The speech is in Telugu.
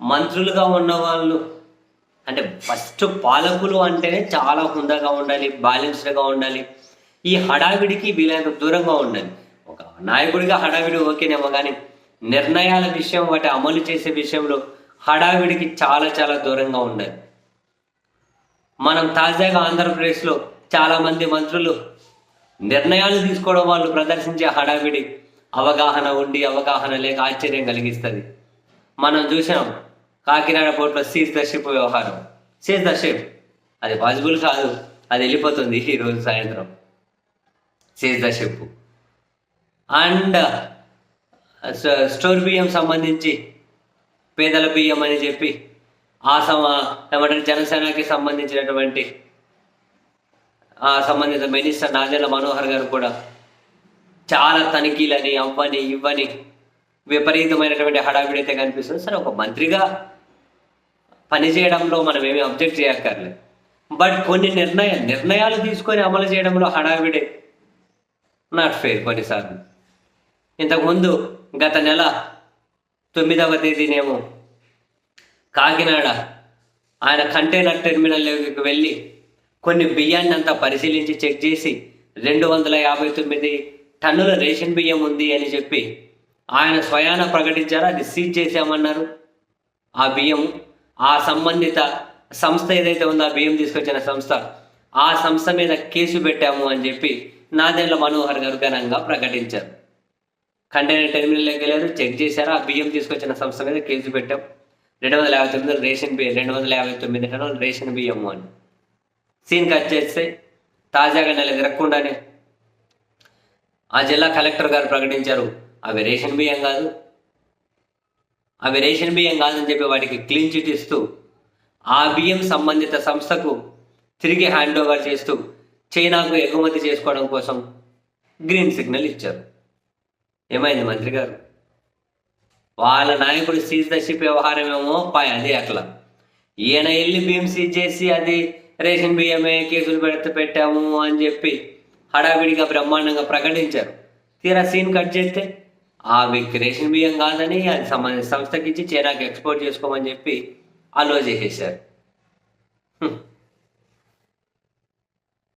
మంత్రులుగా ఉన్న వాళ్ళు అంటే ఫస్ట్ పాలకులు అంటేనే చాలా హుందాగా ఉండాలి బ్యాలెన్స్డ్గా ఉండాలి. ఈ హడావిడికి వీలైనంత దూరంగా ఉండాలి ఒక నాయకుడిగా హడావిడి ఓకేనేమో కానీ నిర్ణయాల విషయం వాటి అమలు చేసే విషయంలో హడావిడికి చాలా చాలా దూరంగా ఉండాలి మనం తాజాగా ఆంధ్రప్రదేశ్లో చాలామంది మంత్రులు నిర్ణయాలు తీసుకోవడం వాళ్ళు ప్రదర్శించే హడావిడి అవగాహన ఉండి అవగాహన లేక ఆశ్చర్యం కలిగిస్తుంది. మనం చూసాం కాకినాడ పోర్ట్లో సీజ్ ద షిప్ వ్యవహారం. సీజ్ ద షిప్ అది పాసిబుల్ కాదు. అది వెళ్ళిపోతుంది ఈరోజు సాయంత్రం. Seize the ship and store బియ్యం సంబంధించి పేదల బియ్యం అని చెప్పి ఆ సమ ఏమంటారు జనసేనకి సంబంధించినటువంటి ఆ సంబంధిత మినిస్టర్ నాదెళ్ళ మనోహర్ గారు కూడా చాలా తనిఖీలని అవ్వని ఇవ్వని విపరీతమైనటువంటి హడావిడి అయితే కనిపిస్తుంది. సరే ఒక మంత్రిగా పనిచేయడంలో మనం ఏమీ అబ్జెక్ట్ చేయక్కర్లేదు. బట్ కొన్ని నిర్ణయ నిర్ణయాలు తీసుకొని అమలు చేయడంలో హడావిడి. నాట్ ఫెయిర్ కొన్నిసార్లు. ఇంతకుముందు గత నెల తొమ్మిదవ తేదీనేమో కాకినాడ ఆయన కంటైనర్ టెర్మినల్లోకి వెళ్ళి కొన్ని బియ్యాన్ని అంతా పరిశీలించి చెక్ చేసి రెండు వందల యాభై తొమ్మిది టన్నుల రేషన్ బియ్యం ఉంది అని చెప్పి ఆయన స్వయాన ప్రకటించారు? అది సీజ్ చేశామన్నారు. ఆ బియ్యం ఆ సంబంధిత సంస్థ ఏదైతే ఉందో ఆ బియ్యం తీసుకొచ్చిన సంస్థ ఆ సంస్థ మీద కేసు పెట్టాము అని చెప్పి నాదెండ్ల మనోహర్ గారు ఘనంగా ప్రకటించారు. కంటైనర్ టెర్మినల్లోకి వెళ్ళారు చెక్ చేశారు ఆ బియ్యం తీసుకొచ్చిన సంస్థ మీద కేసు పెట్టాం. రెండు వందల యాభై తొమ్మిది రేషన్ బియ్యం రెండు వందల యాభై తొమ్మిది టన్నులు రేషన్ బియ్యము అని. సీన్ కట్ చేస్తే తాజాగా నెల తిరగకుండానే ఆ జిల్లా కలెక్టర్ గారు ప్రకటించారు అవి రేషన్ బియ్యం కాదు అవి రేషన్ బియ్యం కాదని చెప్పి వాటికి క్లీన్ చిట్ ఇస్తూ ఆ బియ్యం సంబంధిత సంస్థకు తిరిగి హ్యాండ్ ఓవర్ చేస్తూ చైనాకు ఎగుమతి చేసుకోవడం కోసం గ్రీన్ సిగ్నల్ ఇచ్చారు. ఏమైంది మంత్రి గారు? వాళ్ళ నాయకుడు సీజ్ ద షిప్ వ్యవహారం ఏమో పాయ్ అదే అట్లా. ఈయన వెళ్ళి బియ్యం సీజ్ చేసి అది రేషన్ బియ్యమే కేసులు పెడితే పెట్టాము అని చెప్పి హడావిడిగా బ్రహ్మాండంగా ప్రకటించారు. తీరా సీన్ కట్ చేస్తే ఆ వ్యక్తి రేషన్ బియ్యం కాదని అది సంబంధించిన సంస్థకి ఇచ్చి చేరాకి ఎక్స్పోర్ట్ చేసుకోమని చెప్పి అలో చేసేసారు.